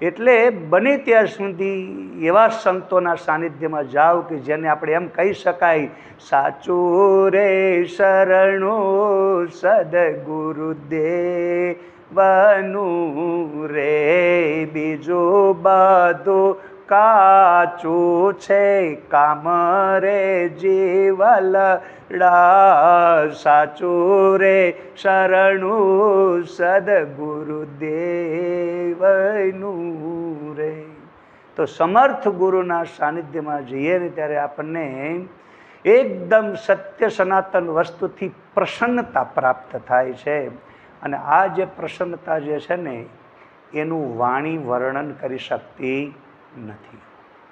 એટલે બને ત્યાં સુધી એવા સંતોના સાનિધ્યમાં જાઓ કે જેને આપણે એમ કહી શકાય, સાચું રે શરણું સદગુરુદેવનું રે બીજો બધું કાચું છે, કામ રે જીવલડા સાચું રે શરણું સદગુરુદેવનું રે. તો સમર્થ ગુરુના સાનિધ્યમાં જઈએ ને ત્યારે આપણને એકદમ સત્ય સનાતન વસ્તુથી પ્રસન્નતા પ્રાપ્ત થાય છે. અને આ જે પ્રસન્નતા જે છે ને, એનું વાણી વર્ણન કરી શકતી નથી.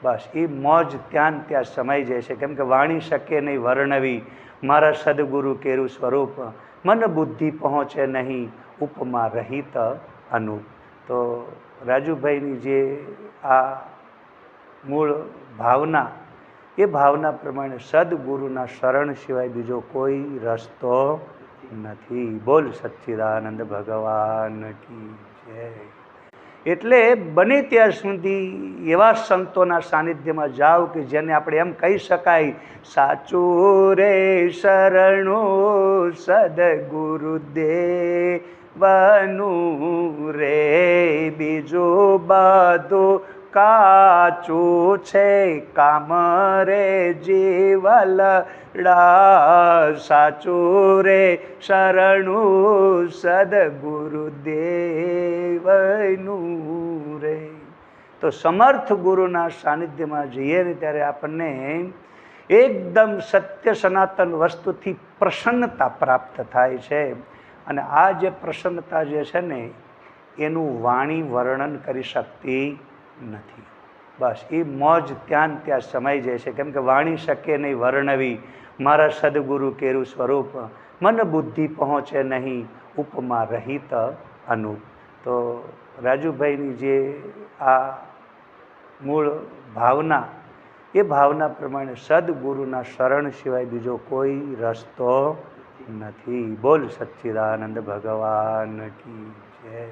બસ, એ મોજ ત્યાં ત્યાં સમાઈ જાય છે. કેમ કે વાણી શકે નહીં વર્ણવી. મારા સદગુરુ કેરું સ્વરૂપ, મન બુદ્ધિ પહોંચે નહીં, ઉપમા રહિત અનુપ તો રાજુભાઈની જે આ મૂળ ભાવના, એ ભાવના પ્રમાણે સદગુરુના શરણ સિવાય બીજો કોઈ રસ્તો નથી. બોલ સચ્ચિદાનંદ ભગવાન કી જય. એટલે બને ત્યાં સુધી એવા સંતોના સાનિધ્યમાં જાઓ કે જેને આપણે એમ કહી શકાય, સાચું રે શરણું સદગુરુદેવનું રે બીજો બધું કાચું છે, કામ રે જીવલ સાચું રે શરણું સદગુરુદેવનું રે. તો સમર્થ ગુરુના સાનિધ્યમાં જઈએ ને ત્યારે આપણને એકદમ સત્ય સનાતન વસ્તુથી પ્રસન્નતા પ્રાપ્ત થાય છે. અને આ જે પ્રસન્નતા જે છે ને, એનું વાણી વર્ણન કરી શકતી નથી. બસ એ મોજ ત્યાં ત્યાં સમાઈ જાય છે. કેમ કે વાણી શકે નહીં વર્ણવી. મારા સદગુરુ કેરું સ્વરૂપ, મન બુદ્ધિ પહોંચે નહીં, ઉપમા રહિત અનુપ તો રાજુભાઈની જે આ મૂળ ભાવના, એ ભાવના પ્રમાણે સદગુરુના શરણ સિવાય બીજો કોઈ રસ્તો નથી. બોલ સચ્ચિદાનંદ ભગવાન કી જય.